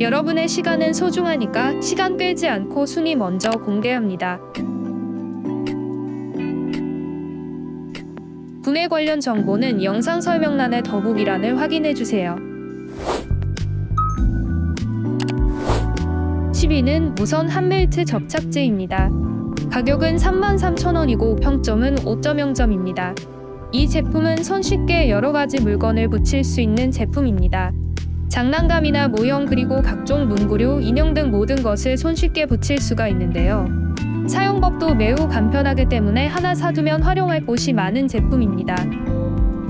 여러분의 시간은 소중하니까 시간 끌지 않고 순위 먼저 공개합니다. 구매 관련 정보는 영상 설명란의 더보기란을 확인해 주세요. 10위는 무선 한멜트 접착제입니다. 가격은 33,000원이고 평점은 5.0점입니다. 이 제품은 손쉽게 여러 가지 물건을 붙일 수 있는 제품입니다. 장난감이나 모형 그리고 각종 문구류, 인형 등 모든 것을 손쉽게 붙일 수가 있는데요. 사용법도 매우 간편하기 때문에 하나 사두면 활용할 곳이 많은 제품입니다.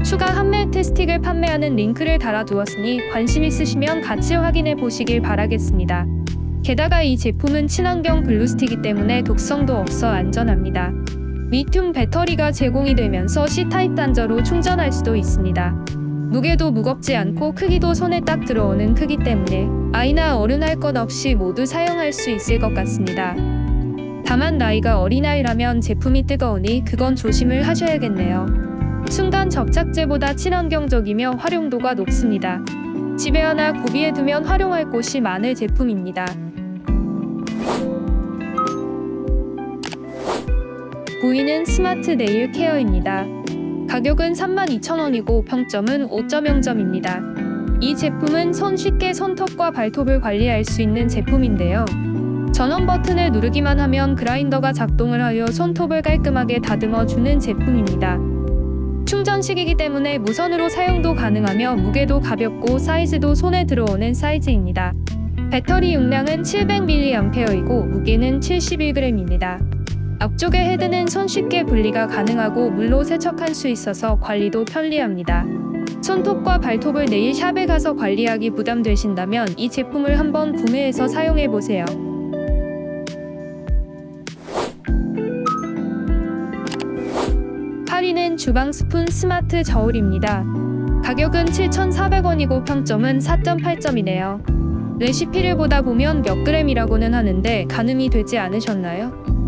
추가 한멜트 스틱을 판매하는 링크를 달아두었으니 관심 있으시면 같이 확인해 보시길 바라겠습니다. 게다가 이 제품은 친환경 글루스틱이기 때문에 독성도 없어 안전합니다. 리튬 배터리가 제공이 되면서 C타입 단자로 충전할 수도 있습니다. 무게도 무겁지 않고 크기도 손에 딱 들어오는 크기 때문에 아이나 어른 할 것 없이 모두 사용할 수 있을 것 같습니다. 다만 나이가 어린아이라면 제품이 뜨거우니 그건 조심을 하셔야겠네요. 순간 접착제보다 친환경적이며 활용도가 높습니다. 집에 하나 구비해 두면 활용할 곳이 많을 제품입니다. 9위는 스마트 네일 케어입니다. 가격은 32,000원이고 평점은 5.0점입니다. 이 제품은 손 쉽게 손톱과 발톱을 관리할 수 있는 제품인데요. 전원 버튼을 누르기만 하면 그라인더가 작동을 하여 손톱을 깔끔하게 다듬어 주는 제품입니다. 충전식이기 때문에 무선으로 사용도 가능하며 무게도 가볍고 사이즈도 손에 들어오는 사이즈입니다. 배터리 용량은 700mAh이고 무게는 71g입니다. 앞쪽의 헤드는 손쉽게 분리가 가능하고 물로 세척할 수 있어서 관리도 편리합니다. 손톱과 발톱을 네일샵에 가서 관리하기 부담되신다면 이 제품을 한번 구매해서 사용해 보세요. 8위는 주방 스푼 스마트 저울입니다. 가격은 7,400원이고 평점은 4.8점이네요. 레시피를 보다 보면 몇 그램이라고는 하는데 가늠이 되지 않으셨나요?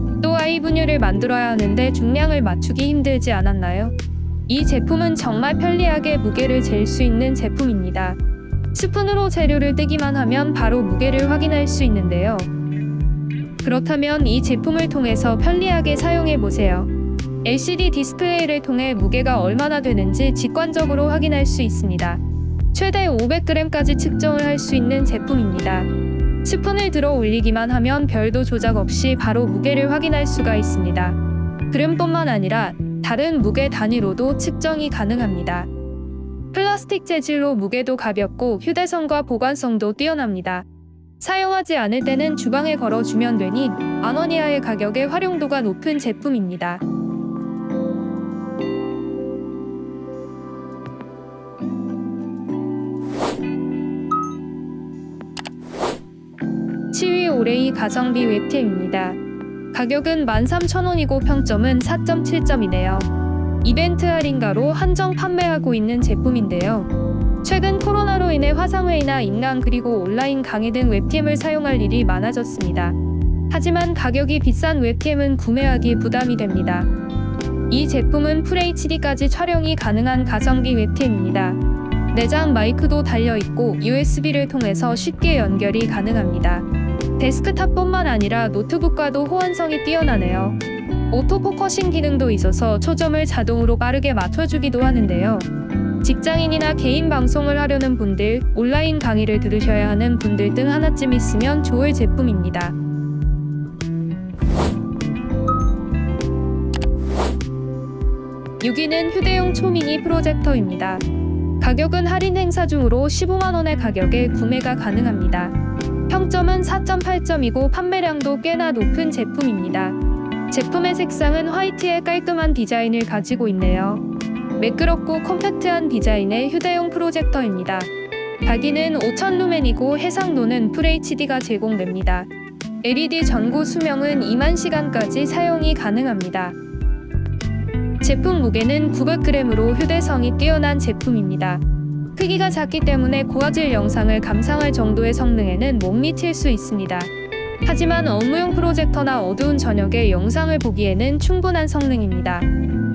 또 아이 분유를 만들어야 하는데 중량을 맞추기 힘들지 않았나요? 이 제품은 정말 편리하게 무게를 잴 수 있는 제품입니다. 스푼으로 재료를 뜨기만 하면 바로 무게를 확인할 수 있는데요. 그렇다면 이 제품을 통해서 편리하게 사용해 보세요. LCD 디스플레이를 통해 무게가 얼마나 되는지 직관적으로 확인할 수 있습니다. 최대 500g까지 측정을 할 수 있는 제품입니다. 스푼을 들어 올리기만 하면 별도 조작 없이 바로 무게를 확인할 수가 있습니다. 그램뿐만 아니라 다른 무게 단위로도 측정이 가능합니다. 플라스틱 재질로 무게도 가볍고 휴대성과 보관성도 뛰어납니다. 사용하지 않을 때는 주방에 걸어주면 되니 만원 이하의 가격에 활용도가 높은 제품입니다. 치위 오레이 가성비 웹템입니다. 가격은 13,000원이고 평점은 4.7점이네요. 이벤트 할인가로 한정 판매하고 있는 제품인데요. 최근 코로나로 인해 화상회의나 인강 그리고 온라인 강의 등 웹캠을 사용할 일이 많아졌습니다. 하지만 가격이 비싼 웹캠은 구매하기 부담이 됩니다. 이 제품은 FHD까지 촬영이 가능한 가성비 웹캠입니다. 내장 마이크도 달려있고 USB를 통해서 쉽게 연결이 가능합니다. 데스크탑뿐만 아니라 노트북과도 호환성이 뛰어나네요. 오토포커싱 기능도 있어서 초점을 자동으로 빠르게 맞춰주기도 하는데요. 직장인이나 개인 방송을 하려는 분들, 온라인 강의를 들으셔야 하는 분들 등 하나쯤 있으면 좋을 제품입니다. (6위는) 휴대용 초미니 프로젝터입니다. 가격은 할인 행사 중으로 15만원의 가격에 구매가 가능합니다. 평점은 4.8점이고 판매량도 꽤나 높은 제품입니다. 제품의 색상은 화이트의 깔끔한 디자인을 가지고 있네요. 매끄럽고 컴팩트한 디자인의 휴대용 프로젝터입니다. 밝기는 5000 루멘이고 해상도는 FHD가 제공됩니다. LED 전구 수명은 2만 시간까지 사용이 가능합니다. 제품 무게는 900g으로 휴대성이 뛰어난 제품입니다. 크기가 작기 때문에 고화질 영상을 감상할 정도의 성능에는 못 미칠 수 있습니다. 하지만 업무용 프로젝터나 어두운 저녁에 영상을 보기에는 충분한 성능입니다.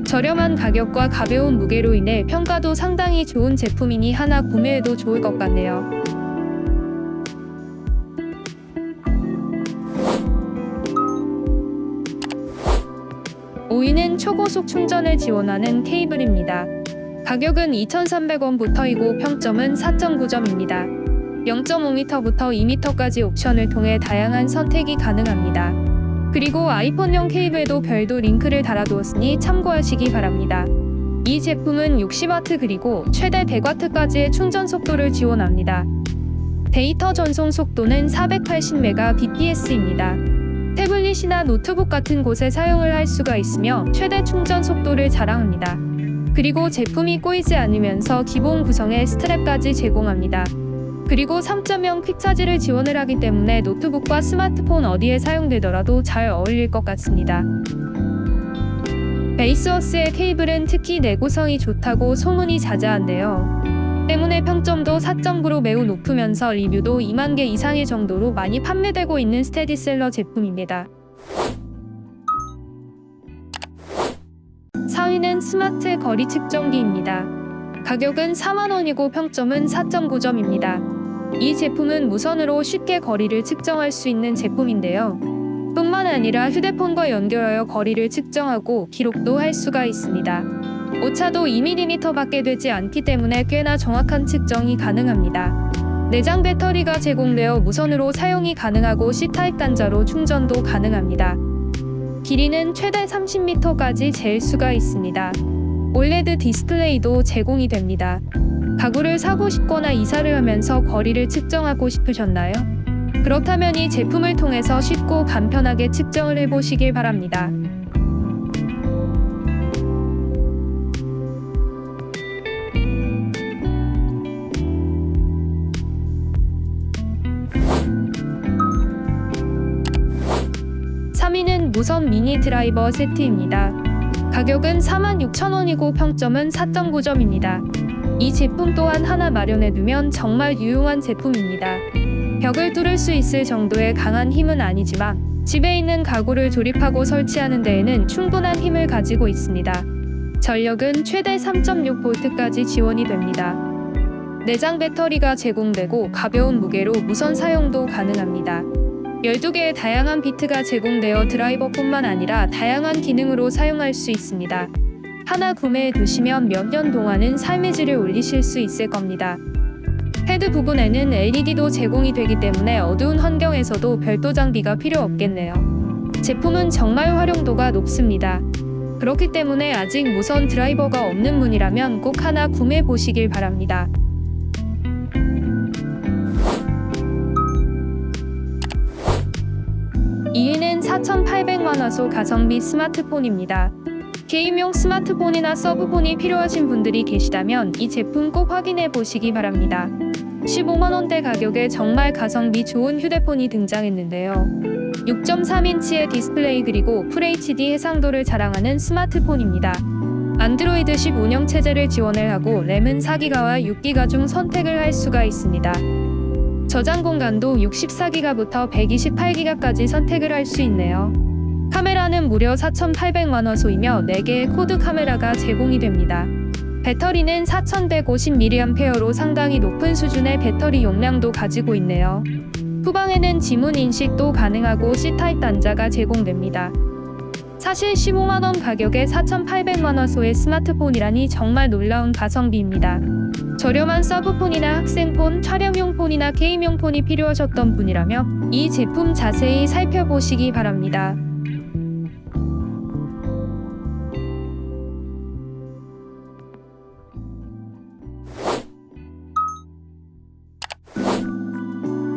저렴한 가격과 가벼운 무게로 인해 평가도 상당히 좋은 제품이니 하나 구매해도 좋을 것 같네요. 오이는 초고속 충전을 지원하는 케이블입니다. 가격은 2,300원부터이고 평점은 4.9점입니다. 0.5m부터 2m까지 옵션을 통해 다양한 선택이 가능합니다. 그리고 아이폰용 케이블도 별도 링크를 달아두었으니 참고하시기 바랍니다. 이 제품은 60W 그리고 최대 100W까지의 충전 속도를 지원합니다. 데이터 전송 속도는 480Mbps입니다. 태블릿이나 노트북 같은 곳에 사용을 할 수가 있으며 최대 충전 속도를 자랑합니다. 그리고 제품이 꼬이지 않으면서 기본 구성에 스트랩까지 제공합니다. 그리고 3.0 퀵차지를 지원을 하기 때문에 노트북과 스마트폰 어디에 사용되더라도 잘 어울릴 것 같습니다. 베이스워스의 케이블은 특히 내구성이 좋다고 소문이 자자한데요. 때문에 평점도 4.9로 매우 높으면서 리뷰도 2만 개 이상의 정도로 많이 판매되고 있는 스테디셀러 제품입니다. 4위는 스마트 거리 측정기입니다. 가격은 4만원이고 평점은 4.9점입니다. 이 제품은 무선으로 쉽게 거리를 측정할 수 있는 제품인데요. 뿐만 아니라 휴대폰과 연결하여 거리를 측정하고 기록도 할 수가 있습니다. 오차도 2mm밖에 되지 않기 때문에 꽤나 정확한 측정이 가능합니다. 내장 배터리가 제공되어 무선으로 사용이 가능하고 C타입 단자로 충전도 가능합니다. 길이는 최대 30m까지 잴 수가 있습니다. 올레드 디스플레이도 제공이 됩니다. 가구를 사고 싶거나 이사를 하면서 거리를 측정하고 싶으셨나요? 그렇다면 이 제품을 통해서 쉽고 간편하게 측정을 해보시길 바랍니다. 무선 미니 드라이버 세트입니다. 가격은 46,000원이고 평점은 4.9점입니다. 이 제품 또한 하나 마련해 두면 정말 유용한 제품입니다. 벽을 뚫을 수 있을 정도의 강한 힘은 아니지만 집에 있는 가구를 조립하고 설치하는 데에는 충분한 힘을 가지고 있습니다. 전력은 최대 3.6V까지 지원이 됩니다. 내장 배터리가 제공되고 가벼운 무게로 무선 사용도 가능합니다. 12개의 다양한 비트가 제공되어 드라이버뿐만 아니라 다양한 기능으로 사용할 수 있습니다. 하나 구매해 두시면 몇 년 동안은 삶의 질을 올리실 수 있을 겁니다. 헤드 부분에는 LED도 제공이 되기 때문에 어두운 환경에서도 별도 장비가 필요 없겠네요. 제품은 정말 활용도가 높습니다. 그렇기 때문에 아직 무선 드라이버가 없는 분이라면 꼭 하나 구매해 보시길 바랍니다. 이위는 4,800만 화소 가성비 스마트폰입니다. 게임용 스마트폰이나 서브폰이 필요하신 분들이 계시다면 이 제품 꼭 확인해 보시기 바랍니다. 15만원대 가격에 정말 가성비 좋은 휴대폰이 등장했는데요. 6.3인치의 디스플레이 그리고 FHD 해상도를 자랑하는 스마트폰입니다. 안드로이드 10 운영 체제를 지원을 하고 램은 4기가와 6기가 중 선택을 할 수가 있습니다. 저장 공간도 64기가부터 128기가까지 선택을 할 수 있네요. 카메라는 무려 4,800만 화소이며 4개의 코드 카메라가 제공이 됩니다. 배터리는 4,150mAh로 상당히 높은 수준의 배터리 용량도 가지고 있네요. 후방에는 지문 인식도 가능하고 C타입 단자가 제공됩니다. 사실 15만원 가격에 4,800만 화소의 스마트폰이라니 정말 놀라운 가성비입니다. 저렴한 서브폰이나 학생폰, 촬영용 폰이나 게임용 폰이 필요하셨던 분이라면 이 제품 자세히 살펴보시기 바랍니다.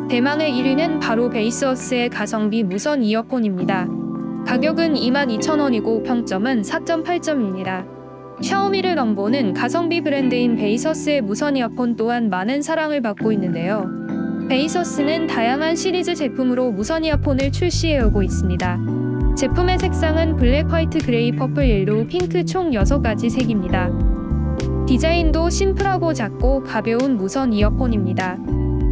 대망의 1위는 바로 베이스어스의 가성비 무선 이어폰입니다. 가격은 22,000원이고 평점은 4.8점입니다. 샤오미를 넘보는 가성비 브랜드인 베이서스의 무선 이어폰 또한 많은 사랑을 받고 있는데요. 베이서스는 다양한 시리즈 제품으로 무선 이어폰을 출시해오고 있습니다. 제품의 색상은 블랙, 화이트, 그레이, 퍼플, 옐로우, 핑크 총 6가지 색입니다. 디자인도 심플하고 작고 가벼운 무선 이어폰입니다.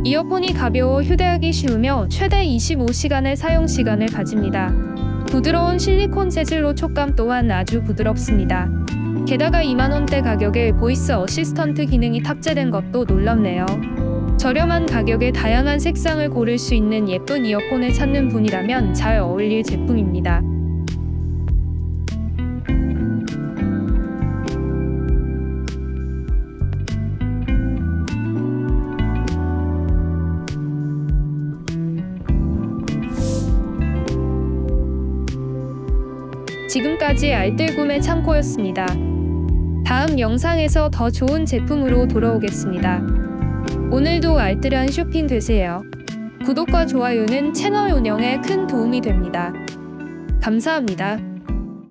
이어폰이 가벼워 휴대하기 쉬우며 최대 25시간의 사용 시간을 가집니다. 부드러운 실리콘 재질로 촉감 또한 아주 부드럽습니다. 게다가 2만원대 가격에 보이스 어시스턴트 기능이 탑재된 것도 놀랍네요. 저렴한 가격에 다양한 색상을 고를 수 있는 예쁜 이어폰을 찾는 분이라면 잘 어울릴 제품입니다. 지금까지 알뜰 구매 창고였습니다. 다음 영상에서 더 좋은 제품으로 돌아오겠습니다. 오늘도 알뜰한 쇼핑 되세요. 구독과 좋아요는 채널 운영에 큰 도움이 됩니다. 감사합니다.